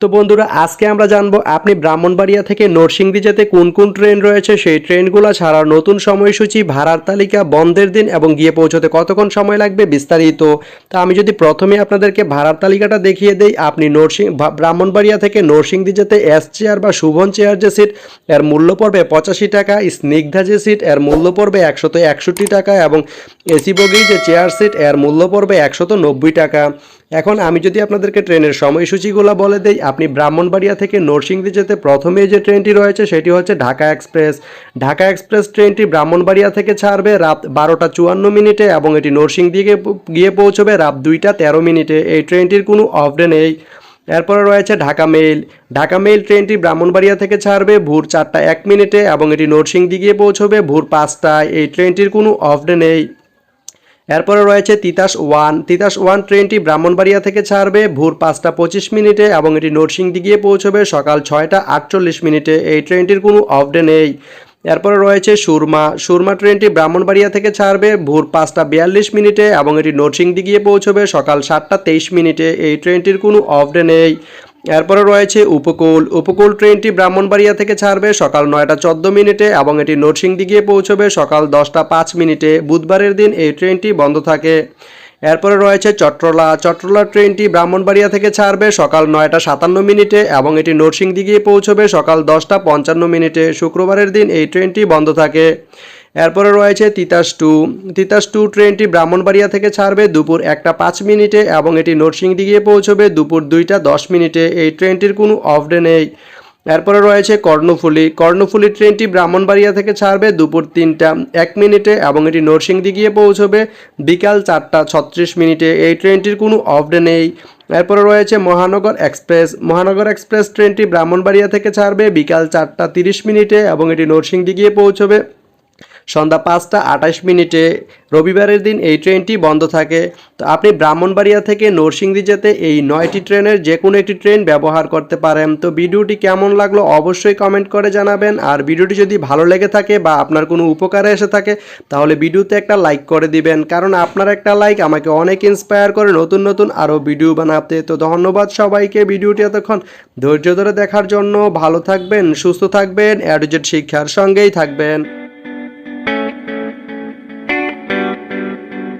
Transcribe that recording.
তো বন্ধুরা, আজকে আমরা জানব আপনি ব্রাহ্মণবাড়িয়া থেকে নরসিংদী যেতে কোন কোন ট্রেন রয়েছে? সেই ট্রেনগুলো ছাড়ার নতুন সময়সূচি, ভাড়ার তালিকা, বন্ধের দিন এবং গিয়ে পৌঁছতে কতক্ষণ সময় লাগবে বিস্তারিত। তা আমি যদি প্রথমে আপনাদেরকে ভাড়ার তালিকাটা দেখিয়ে দেই, আপনি নরসিং ব্রাহ্মণবাড়িয়া থেকে নরসিংদী যেতে এস চেয়ার বা শুভন চেয়ার যে সিট এর মূল্য পড়বে পঁচাশি টাকা, স্নিগ্ধা যে সিট এর মূল্য পড়বে একশত একষট্টি টাকা এবং এসি বগি যে চেয়ার সিট এর মূল্য পড়বে একশত নব্বই টাকা। এখন আমি যদি আপনাদেরকে ট্রেনের সময়সূচিগুলো বলে দেই, আপনি ব্রাহ্মণবাড়িয়া থেকে নরসিংদী যেতে প্রথমে যে ট্রেনটি রয়েছে সেটি হচ্ছে ঢাকা এক্সপ্রেস। ঢাকা এক্সপ্রেস ট্রেনটি ব্রাহ্মণবাড়িয়া থেকে ছাড়বে রাত বারোটা চুয়ান্ন মিনিটে এবং এটি নরসিংদীকে গিয়ে পৌঁছবে রাত দুইটা তেরো মিনিটে। এই ট্রেনটির কোনো অফ ডে নেই। এরপরে রয়েছে ঢাকা মেইল। ঢাকা মেইল ট্রেনটি ব্রাহ্মণবাড়িয়া থেকে ছাড়বে ভোর চারটা এক মিনিটে এবং এটি নরসিংদী গিয়ে পৌঁছবে ভোর পাঁচটায়। এই ট্রেনটির কোনো অফ ডে নেই। এরপরে রয়েছে তিতাস ওয়ান। তিতাস ওয়ান ট্রেনটি ব্রাহ্মণবাড়িয়া থেকে ছাড়বে। ভোর পাঁচটা পঁচিশ মিনিটে এবং এটি নরসিংদী গিয়ে পৌঁছবে সকাল ছয়টা আটচল্লিশ মিনিটে। এই ট্রেনটির কোনো অফ ডে নেই। এরপরে রয়েছে সুরমা। সুরমা ট্রেনটি ব্রাহ্মণবাড়িয়া থেকে ছাড়বে। ভোর পাঁচটা বিয়াল্লিশ মিনিটে এবং এটি নরসিংদী গিয়ে পৌঁছবে সকাল সাতটা তেইশ মিনিটে। এই ট্রেনটির কোনো অফ ডে নেই। এরপরে রয়েছে উপকূল। উপকূল ট্রেনটি ব্রাহ্মণবাড়িয়া থেকে ছাড়বে সকাল নয়টা চোদ্দ মিনিটে এবং এটি নরসিংদী গিয়ে পৌঁছবে সকাল দশটা পাঁচ মিনিটে। বুধবারের দিন এই ট্রেনটি বন্ধ থাকে। এরপরে রয়েছে চট্টলা চট্টলা ট্রেনটি ব্রাহ্মণবাড়িয়া থেকে ছাড়বে সকাল নয়টা সাতান্ন মিনিটে এবং এটি নরসিংদী গিয়ে পৌঁছবে সকাল দশটা পঞ্চান্ন মিনিটে। শুক্রবারের দিন এই ট্রেনটি বন্ধ থাকে। এরপরে রয়েছে তিতাস টু। তিতাস টু ট্রেনটি ব্রাহ্মণবাড়িয়া থেকে ছাড়বে দুপুর একটা পাঁচ মিনিটে এবং এটি নরসিংদী গিয়ে পৌঁছবে দুপুর দুইটা দশ মিনিটে। এই ট্রেনটির কোনো অফ ডে নেই। এরপরে রয়েছে কর্ণফুলি। কর্ণফুলি ট্রেনটি ব্রাহ্মণবাড়িয়া থেকে ছাড়বে দুপুর তিনটা এক মিনিটে এবং এটি নরসিংদী গিয়ে পৌঁছবে বিকাল চারটা ছত্রিশ মিনিটে। এই ট্রেনটির কোনো অফ ডে নেই। এরপরে রয়েছে মহানগর এক্সপ্রেস। মহানগর এক্সপ্রেস ট্রেনটি ব্রাহ্মণবাড়িয়া থেকে ছাড়বে বিকাল চারটা তিরিশ মিনিটে এবং এটি নরসিংদী গিয়ে পৌঁছবে সন্ধ্যা পাঁচটা আঠাশ মিনিটে। রবিবারের দিন এই ট্রেনটি বন্ধ থাকে। তো আপনি ব্রাহ্মণবাড়িয়া থেকে নরসিংদী যেতে এই নয়টি ট্রেনের যে কোনো একটি ট্রেন ব্যবহার করতে পারেন। তো ভিডিওটি কেমন লাগল অবশ্যই কমেন্ট করে জানাবেন। আর ভিডিওটি যদি ভালো লেগে থাকে বা আপনার কোনো উপকারে এসে থাকে, তাহলে ভিডিওতে একটা লাইক করে দিবেন। কারণ আপনার একটা লাইক আমাকে অনেক ইন্সপায়ার করে নতুন নতুন আরও ভিডিও বানাতে। তো ধন্যবাদ সবাইকে ভিডিওটি এতক্ষণ ধৈর্য ধরে দেখার জন্য। ভালো থাকবেন, সুস্থ থাকবেন অ্যাডুজেট শিক্ষার সঙ্গেই থাকবেন।